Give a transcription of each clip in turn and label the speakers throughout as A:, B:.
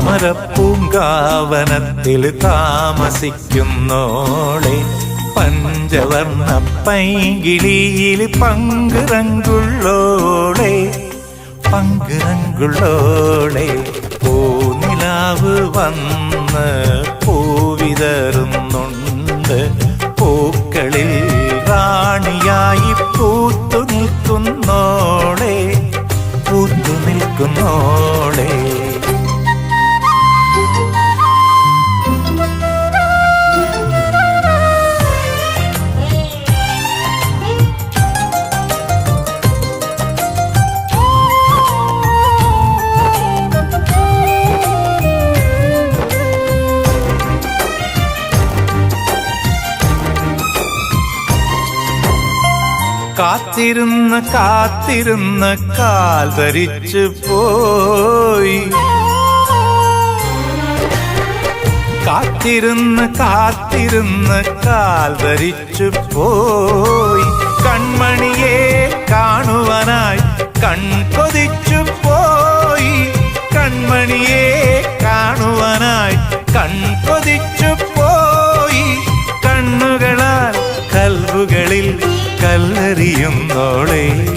A: താമരപ്പൂങ്കാവനത്തിൽ താമസിക്കുന്നോളെ പഞ്ചവർണ പൈകിളിയിൽ പങ്കുറങ്കുള്ളോളെ പങ്കുറങ്കുള്ളോളെ പൂനിലാവ് വന്ന് കാത്തിരുന്ന് കാത്തിരുന്ന് കാൽ ധരിച്ചു പോയി. കാത്തിരുന്ന് കാത്തിരുന്ന് കാൽ ധരിച്ചു പോയി. കൺമണിയെ കാണുവാനായി കൺകൊതിച്ചു പോയി. കൺമണിയെ കാണുവാനായി കൺകൊതിച്ചു പോയി. കണ്ണുകളാൽ കൽവുകളിൽ കല്ലെറിയുന്നോളെ.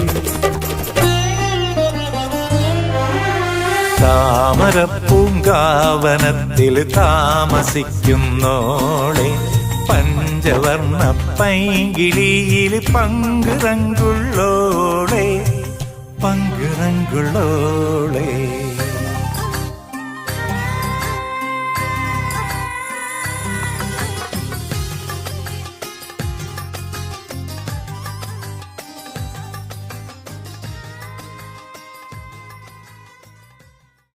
A: താമരപ്പൂങ്കാവനത്തിൽ താമസിക്കുന്നോളെ. പഞ്ചവർണ പൈകിളിയിൽ പങ്കുറങ്കുള്ളോളെ. പങ്കുറങ്കുള്ളോളെ.